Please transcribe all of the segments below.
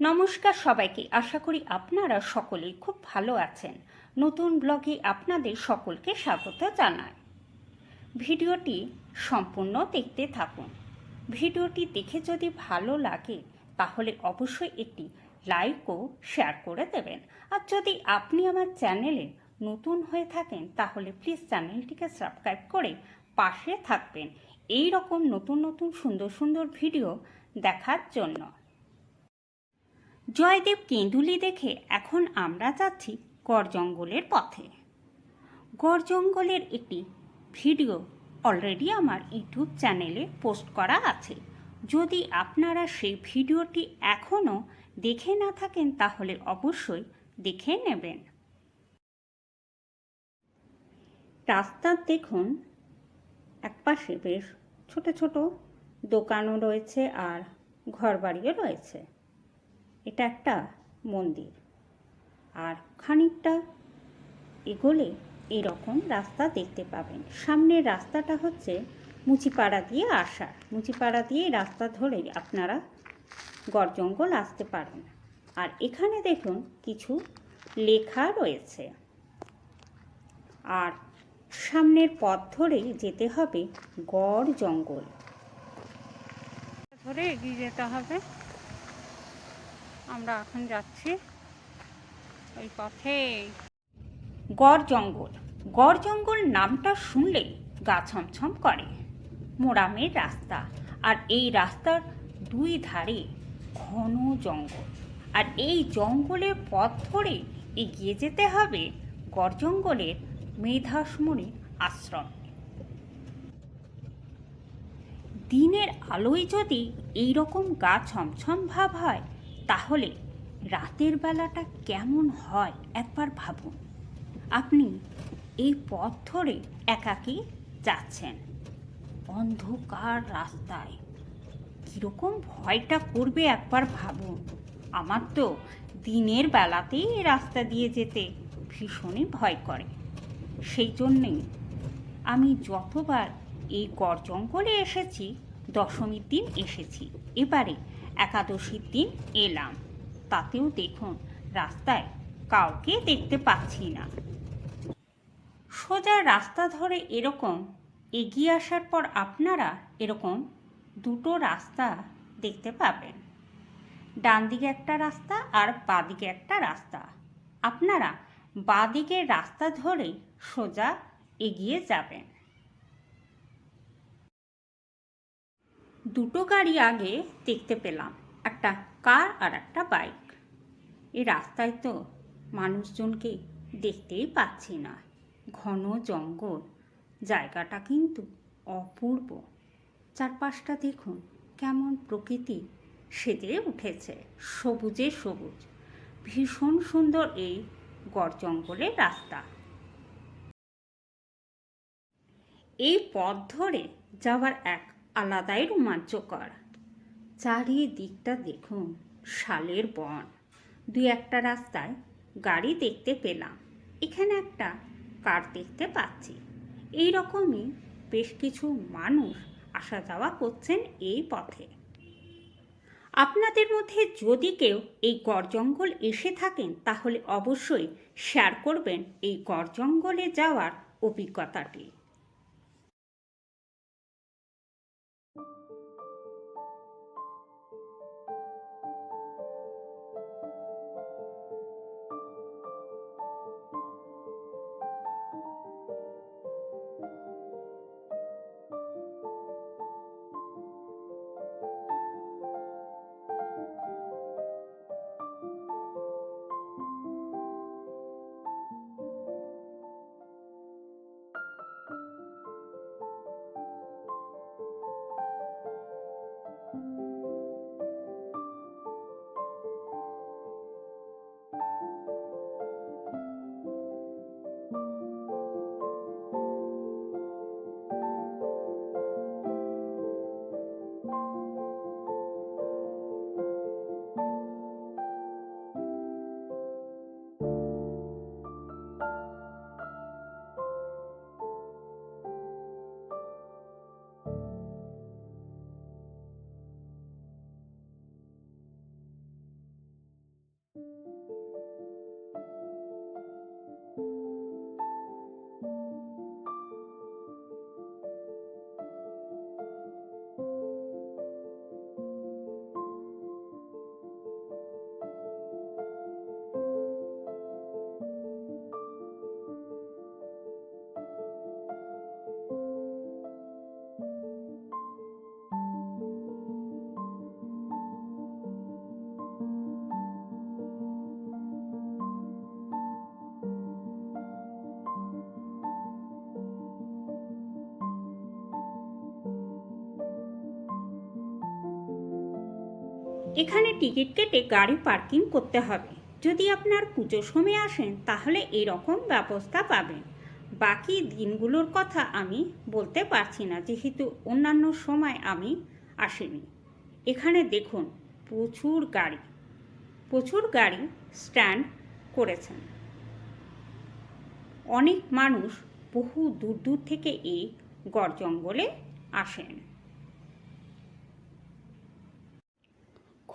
নমস্কার সবাইকে। আশা করি আপনারা সকলেই খুব ভালো আছেন। নতুন ব্লগে আপনাদের সকলকে স্বাগত জানাই। ভিডিওটি সম্পূর্ণ দেখতে থাকুন। ভিডিওটি দেখে যদি ভালো লাগে, তাহলে অবশ্যই একটি লাইক ও শেয়ার করে দেবেন। আর যদি আপনি আমার চ্যানেলে নতুন হয়ে থাকেন, তাহলে প্লিজ চ্যানেলটিকে সাবস্ক্রাইব করে পাশে থাকবেন। এই রকম নতুন নতুন সুন্দর সুন্দর ভিডিও দেখার জন্য। জয়দেব কেঁদুলি দেখে এখন আমরা যাচ্ছি গড় জঙ্গলের পথে। গড় জঙ্গলের একটি ভিডিও অলরেডি আমার ইউটিউব চ্যানেলে পোস্ট করা আছে। যদি আপনারা সেই ভিডিওটি এখনও দেখে না থাকেন, তাহলে অবশ্যই দেখে নেবেন। রাস্তার দেখুন, একপাশে বেশ ছোট ছোট দোকানও রয়েছে আর ঘরবাড়িও রয়েছে। এটা একটা মন্দির। আর খানিকটা এগোলে এরকম রাস্তা দেখতে পাবেন। সামনের রাস্তাটা হচ্ছে মুচিপাড়া দিয়ে আসার। মুচিপাড়া দিয়ে রাস্তা ধরে আপনারা গড় জঙ্গল আসতে পারেন আর এখানে দেখুন কিছু লেখা রয়েছে। আর সামনের পথ ধরেই যেতে হবে গড় জঙ্গল ধরে এগিয়ে যেতে হবে। আমরা এখন যাচ্ছি ওই পথে। গড় জঙ্গল। গড় জঙ্গল নামটা শুনলেই গা ছমছম করে। মোরামের রাস্তা আর এই রাস্তার দুই ধারে ঘন জঙ্গল। আর এই জঙ্গলের পথ ধরে এগিয়ে যেতে হবে গড় জঙ্গলের মেধাসমণি আশ্রম। দিনের আলোয় যদি এই রকম গা ছমছম ভাব হয় তাহলে রাতের বেলাটা কেমন হয় একবার ভাবুন। আপনি এই পথ ধরে একাকী যাচ্ছেন। অন্ধকার রাস্তায়। কীরকম ভয়টা করবে একবার ভাবুন। আমার তো দিনের বেলাতেই রাস্তা দিয়ে যেতে ভীষণই ভয় করে। সেই জন্যেই আমি যতবার এই গড় জঙ্গলে এসেছি, দশমীর দিন এসেছি, এবারে একাদশীর দিন এলাম। তাতেও দেখুন, রাস্তায় কাউকে দেখতে পাচ্ছি না। সোজা রাস্তা ধরে এরকম এগিয়ে আসার পর আপনারা এরকম দুটো রাস্তা দেখতে পাবেন। ডান দিকে একটা রাস্তা আর বাদিকে একটা রাস্তা। আপনারা বাদিকের রাস্তা ধরে সোজা এগিয়ে যাবেন। দুটো গাড়ি আগে দেখতে পেলাম, একটা কার আর একটা বাইক। এই রাস্তায় তো মানুষজনকে দেখতেই পাচ্ছি না। ঘন জঙ্গল, জায়গাটা কিন্তু অপূর্ব। চারপাশটা দেখুন, কেমন প্রকৃতি সেজে উঠেছে, সবুজে সবুজ। ভীষণ সুন্দর এই গড় জঙ্গলের রাস্তা। এই পথ ধরে যাওয়ার এক আলাদাই রোমাঞ্চকর। চারিদিকটা দেখুন, শালের বন। দুই একটা রাস্তায় গাড়ি দেখতে পেলাম, এখানে একটা কার দেখতে পাচ্ছি। এই রকমই বেশ কিছু মানুষ আসা যাওয়া করছেন এই পথে। আপনাদের মধ্যে যদি কেউ এই গড় জঙ্গল এসে থাকেন, তাহলে অবশ্যই শেয়ার করবেন এই গড় জঙ্গলে যাওয়ার অভিজ্ঞতাটি। এখানে টিকিট কেটে গাড়ি পার্কিং করতে হবে। যদি আপনার পুজোর সময় আসেন, তাহলে এরকম ব্যবস্থা পাবেন। বাকি দিনগুলোর কথা আমি বলতে পারছি না, যেহেতু অন্যান্য সময় আমি আসিনি। এখানে দেখুন, প্রচুর গাড়ি প্রচুর গাড়ি স্ট্যান্ড করেছেন। অনেক মানুষ বহু দূর দূর থেকে এই গড় জঙ্গলে আসেন।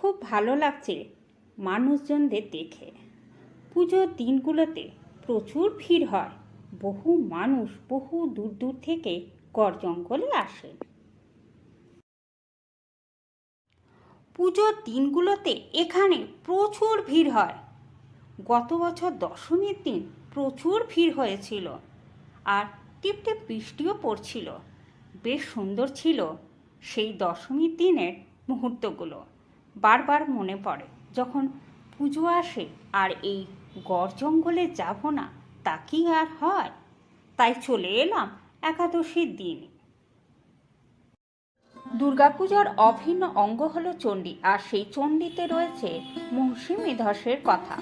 খুব ভালো লাগছে মানুষজনদের দেখে। পুজোর দিনগুলোতে প্রচুর ভিড় হয়। বহু মানুষ বহু দূর দূর থেকে গড় জঙ্গলে আসে। পুজোর দিনগুলোতে এখানে প্রচুর ভিড় হয়। গত বছর দশমীর দিন প্রচুর ভিড় হয়েছিল আর টিপটিপ বৃষ্টিও পড়ছিল। বেশ সুন্দর ছিল সেই দশমীর দিনের মুহূর্তগুলো। বারবার মনে পড়ে, যখন পুজো আসে আর এই গড় জঙ্গলে যাব না, তা কি আর হয়? তাই চলে এলাম একাদশীর দিন। দুর্গাপূজার অভিন্ন অঙ্গ হলো চণ্ডী, আর সেই চণ্ডীতে রয়েছে মহর্ষি মেধসের কথা।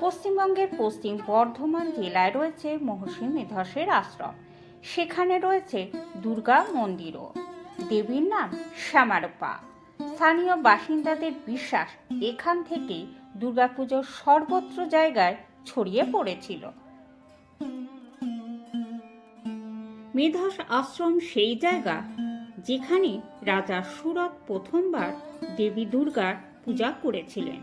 পশ্চিমবঙ্গের পশ্চিম বর্ধমান জেলায় রয়েছে মহর্ষি মেধসের আশ্রম। সেখানে রয়েছে দুর্গা মন্দিরও। দেবীর নাম শ্যামারূপা। স্থানীয় বাসিন্দাদের বিশ্বাস এখান থেকে দুর্গাপুজোর সর্বত্র জায়গায় ছড়িয়ে পড়েছিল। মেধস আশ্রম সেই জায়গা যেখানে রাজা সুরত প্রথমবার দেবী দুর্গার পূজা করেছিলেন।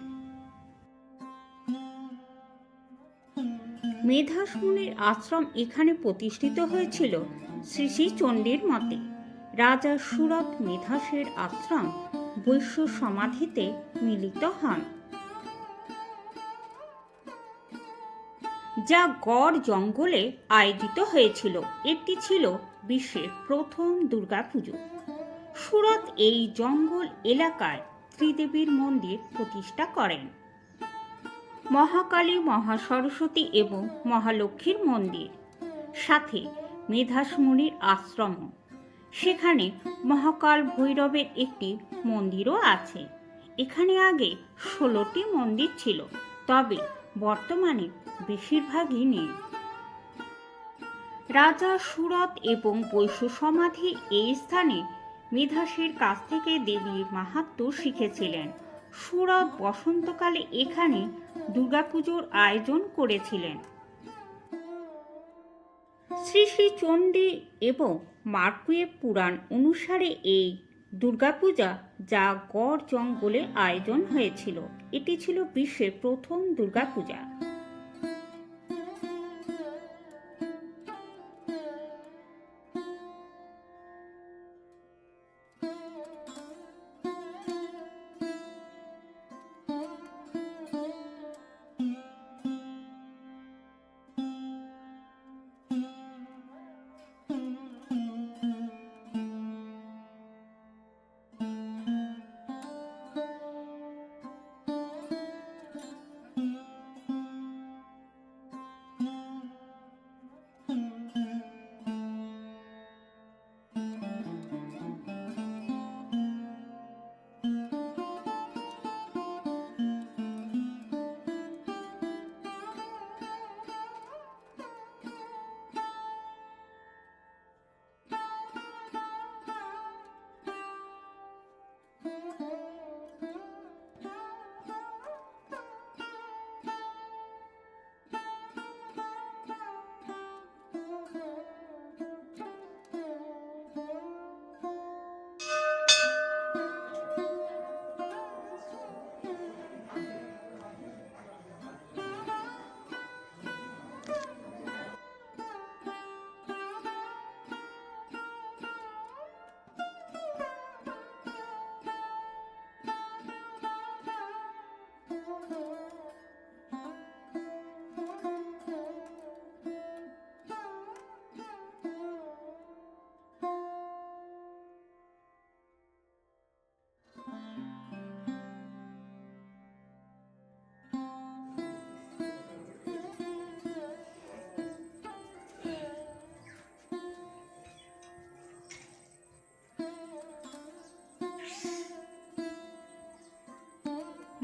মেধাস মুনির আশ্রম এখানে প্রতিষ্ঠিত হয়েছিল শ্রী শ্রী চণ্ডীর মতে। রাজা সুরত মেধাসের আশ্রম বৈশ্য সমাধিতে মিলিত হন। যা গড় জঙ্গলে আয়োজিত হয়েছিল। এটি ছিল বিশ্বের প্রথম দুর্গাপুজো। সুরত এই জঙ্গল এলাকায় ত্রিদেবীর মন্দির প্রতিষ্ঠা করেন। মহাকালী মহাসরস্বতী এবং মহালক্ষ্মীর মন্দির। সাথে মেধাস মুনির আশ্রম সেখানে মহাকাল ভৈরবের একটি মন্দিরও আছে। এখানে আগে ষোলোটি মন্দির ছিল, তবে বর্তমানে বেশিরভাগই নেই। রাজা সুরত এবং বৈশ্য সমাধি এই স্থানে মেধাসের কাছ থেকে দেবীর মাহাত্ম্য শিখেছিলেন। সুরত বসন্তকালে এখানে দুর্গাপুজোর আয়োজন করেছিলেন। শ্রী শ্রী চণ্ডী এবং মার্কুয়ে পুরাণ অনুসারে এই দুর্গাপূজা যা গড় জঙ্গলে আয়োজন হয়েছিল। এটি ছিল বিশ্বের প্রথম দুর্গাপূজা।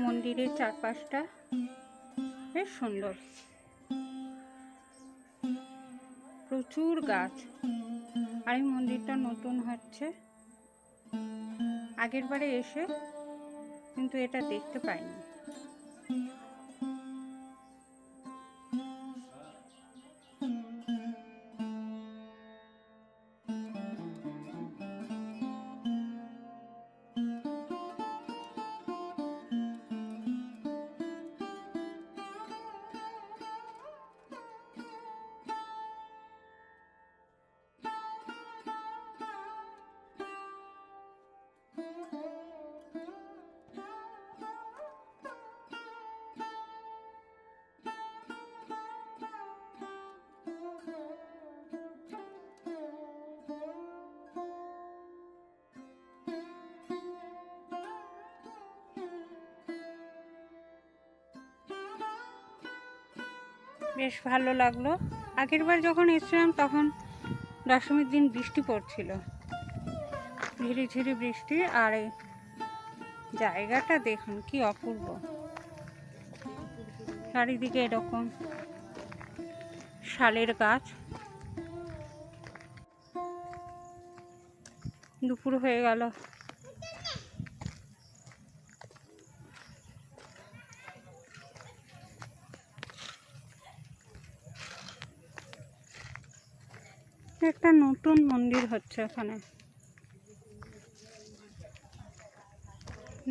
মন্দিরের চারপাশটা বেশ সুন্দর। প্রচুর গাছ। আর এই মন্দিরটা নতুন হচ্ছে। আগের বারে এসে কিন্তু এটা দেখতে পাইনি। বেশ ভালো লাগল। আগের বার যখন এসেছিলাম তখন দশমীর দিন বৃষ্টি পড়ছিল। ঝিরি ঝিরি বৃষ্টি আর এই জায়গাটা দেখুন কি অপূর্ব। চারিদিকে এরকম শালের গাছ। দুপুর হয়ে গেল। একটা নতুন মন্দির হচ্ছে ওখানে।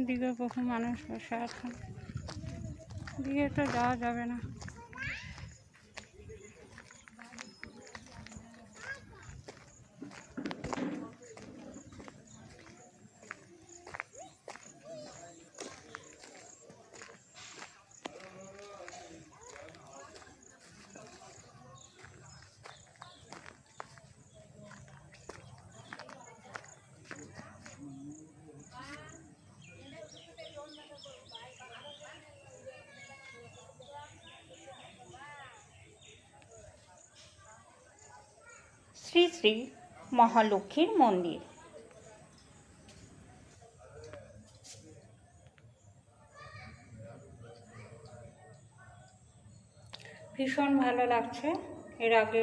দিকে বহু মানুষ বসে আছে। দিকে তো যাওয়া যাবে না। শ্রী শ্রী মহালক্ষ্মীর মন্দির। ভীষণ ভালো লাগছে। এর আগে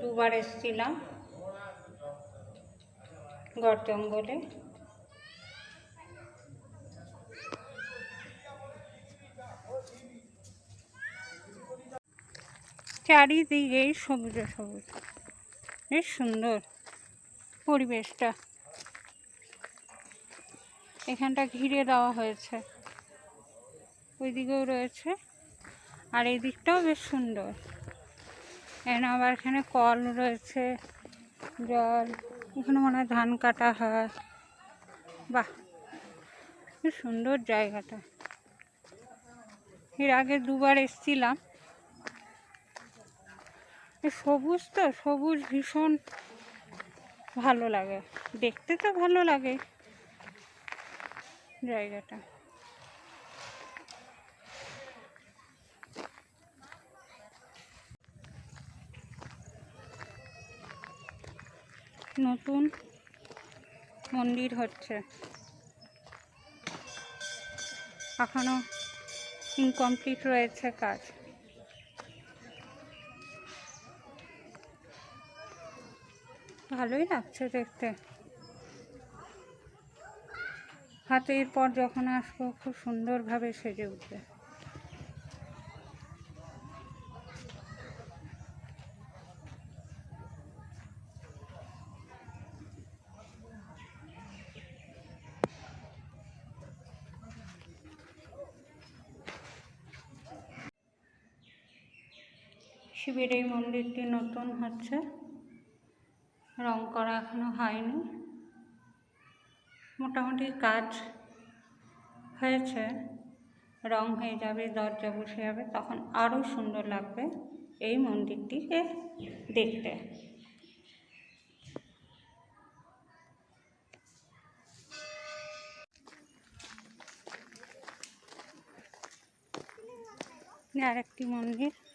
দুবার এসেছিলাম গড় জঙ্গলে। চারিদিকেই সবুজে সবুজ। বেশ সুন্দর পরিবেশটা। এখানটা ঘিরে দেওয়া হয়েছে। ওইদিকেও রয়েছে। আর এই দিকটাও বেশ সুন্দর। এখানে আবার এখানে কল রয়েছে, জল, এখানে মনে হয় ধান কাটা হয়। বাহ! কি সুন্দর জায়গাটা। এর আগে দুবার এসছিলাম। সবুজ তো সবুজ ভীষণ ভালো লাগে। দেখতে তো ভালো লাগে জায়গাটা। নতুন মন্দির হচ্ছে। এখনও ইনকমপ্লিট রয়েছে কাজ। ভালোই লাগছে দেখতে। হাতে এরপর যখন আসব খুব সুন্দরভাবে সেজে উঠবে। শিবের এই মন্দিরটি নতুন হচ্ছে। রং করা এখনও হয়নি। মোটামুটি কাজ হয়েছে। রং হয়ে যাবে, দরজা বসে যাবে, তখন আরও সুন্দর লাগবে এই মন্দিরটিকে দেখতে। আর একটি মন্দির।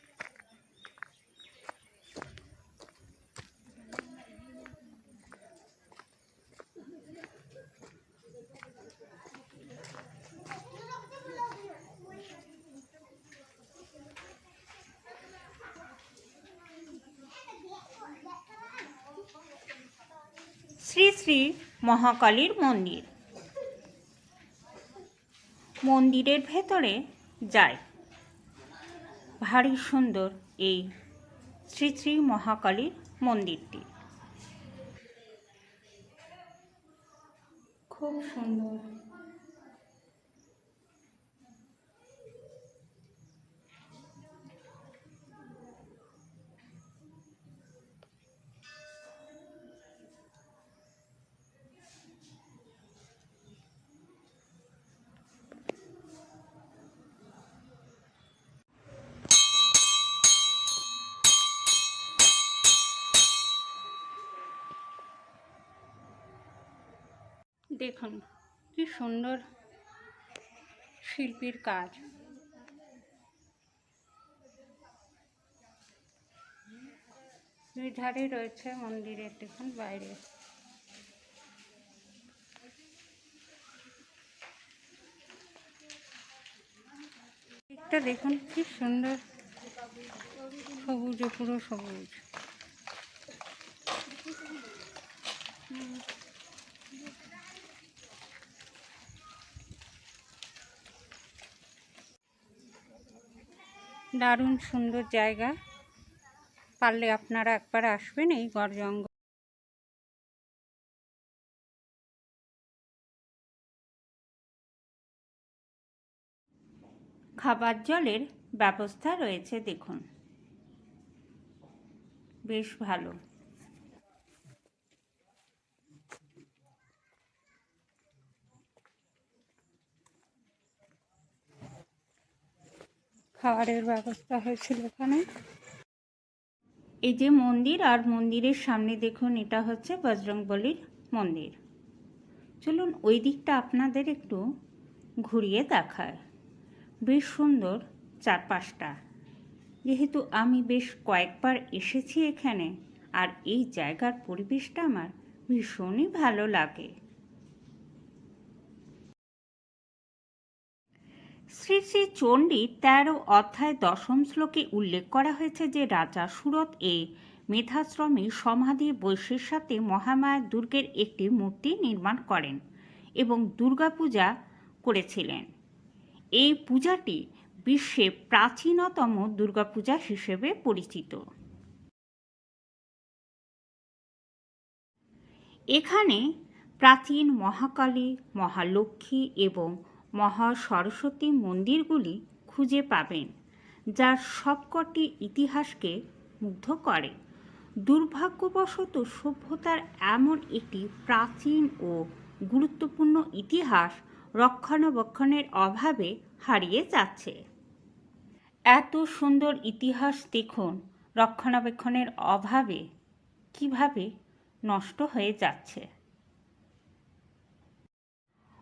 শ্রী মহাকালীর মন্দির। মন্দিরের ভেতরে যাই ভারী সুন্দর এই শ্রী শ্রী মহাকালীর মন্দিরটি। খুব সুন্দর। দেখুন, কি সুন্দর শিল্পীর কাজ। দুই ধারে রয়েছে মন্দিরের দেখুন বাইরে। দিকটা দেখুন, কি সুন্দর সবুজে, পুরো সবুজ। দারুণ সুন্দর জায়গা। পারলে আপনারা একবার আসবেন এই গড় জঙ্গল। খাবার জলের ব্যবস্থা রয়েছে দেখুন। বেশ ভালো। খাবারের ব্যবস্থা হয়েছিল এখানে এই যে মন্দির আর মন্দিরের সামনে দেখুন, এটা হচ্ছে বজরংবলির মন্দির। চলুন ওই দিকটা আপনাদের একটু ঘুরিয়ে দেখায়। বেশ সুন্দর চারপাশটা। যেহেতু আমি বেশ কয়েকবার এসেছি এখানে, আর এই জায়গার পরিবেশটা আমার ভীষণই ভালো লাগে। শ্রী শ্রী চণ্ডী তেরো অধ্যায় দশম শ্লোকে উল্লেখ করা হয়েছে যে রাজা সুরত এ মেধাশ্রমে সমাধি বৈশ্যের সাথে মহামায়া দুর্গের একটি মূর্তি নির্মাণ করেন এবং দুর্গাপূজা করেছিলেন। এই পূজাটি বিশ্বে প্রাচীনতম দুর্গাপূজা হিসেবে পরিচিত। এখানে প্রাচীন মহাকালী, মহালক্ষ্মী এবং মহা সরস্বতী মন্দিরগুলি খুঁজে পাবেন যার সবকটি ইতিহাসকে মুগ্ধ করে। দুর্ভাগ্যবশত সভ্যতার এমন একটি প্রাচীন ও গুরুত্বপূর্ণ ইতিহাস রক্ষণাবেক্ষণের অভাবে হারিয়ে যাচ্ছে। এত সুন্দর ইতিহাস দেখুন, রক্ষণাবেক্ষণের অভাবে কীভাবে নষ্ট হয়ে যাচ্ছে।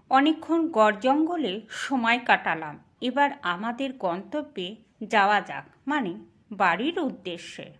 অনেকক্ষণ গড় জঙ্গলে সময় কাটালাম। এবার আমাদের গন্তব্যে যাওয়া যাক মানে বাড়ির উদ্দেশ্যে।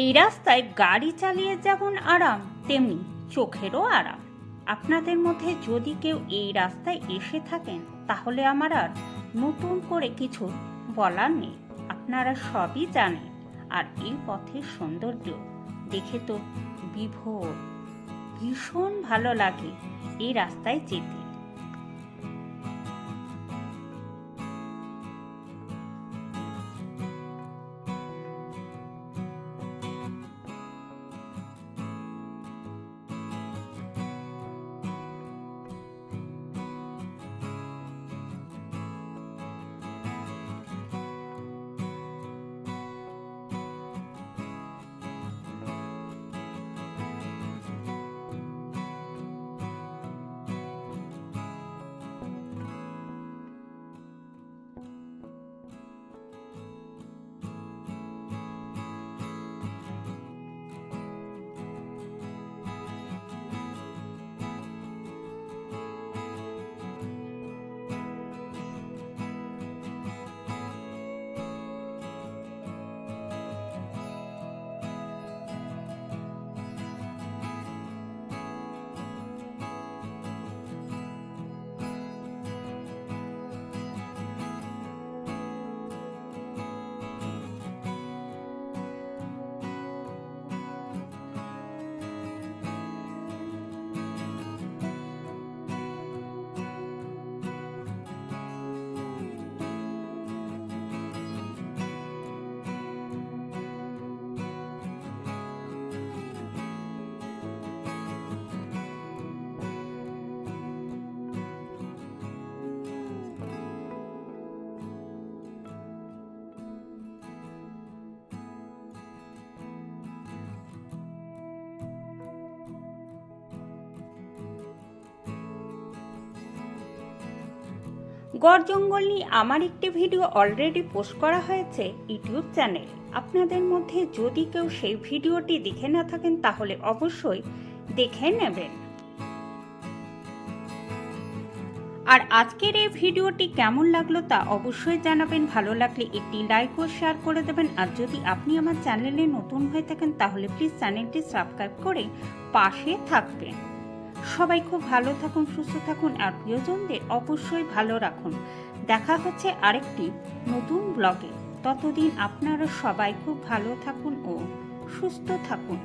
এই রাস্তায় গাড়ি চালিয়ে যেমন আরাম, তেমনি চোখেরও আরাম। আপনাদের মধ্যে যদি কেউ এই রাস্তায় এসে থাকেন, তাহলে আমার আর নতুন করে কিছু বলার নেই। আপনারা সবই জানেন, আর এই পথের সৌন্দর্য দেখে তো বিভোর, ভীষণ ভালো লাগে এই রাস্তায় যেতে। গড় জঙ্গল নিয়ে আমার একটি ভিডিও অলরেডি পোস্ট করা হয়েছে ইউটিউব চ্যানেলে আপনাদের মধ্যে যদি কেউ সেই ভিডিওটি দেখে না থাকেন, তাহলে অবশ্যই দেখে নেবেন। আর আজকের এই ভিডিওটি কেমন লাগল তা অবশ্যই জানাবেন। ভালো লাগলে একটি লাইক ও শেয়ার করে দেবেন। আর যদি আপনি আমার চ্যানেলে নতুন হয়ে থাকেন, তাহলে প্লিজ চ্যানেলটি সাবস্ক্রাইব করে পাশে থাকবেন। সবাই খুব ভালো থাকুন, সুস্থ থাকুন, আর প্রিয়জনদের অবশ্যই ভালো রাখুন। দেখা হচ্ছে আরেকটি নতুন ব্লগে। ততদিন আপনারা সবাই খুব ভালো থাকুন ও সুস্থ থাকুন।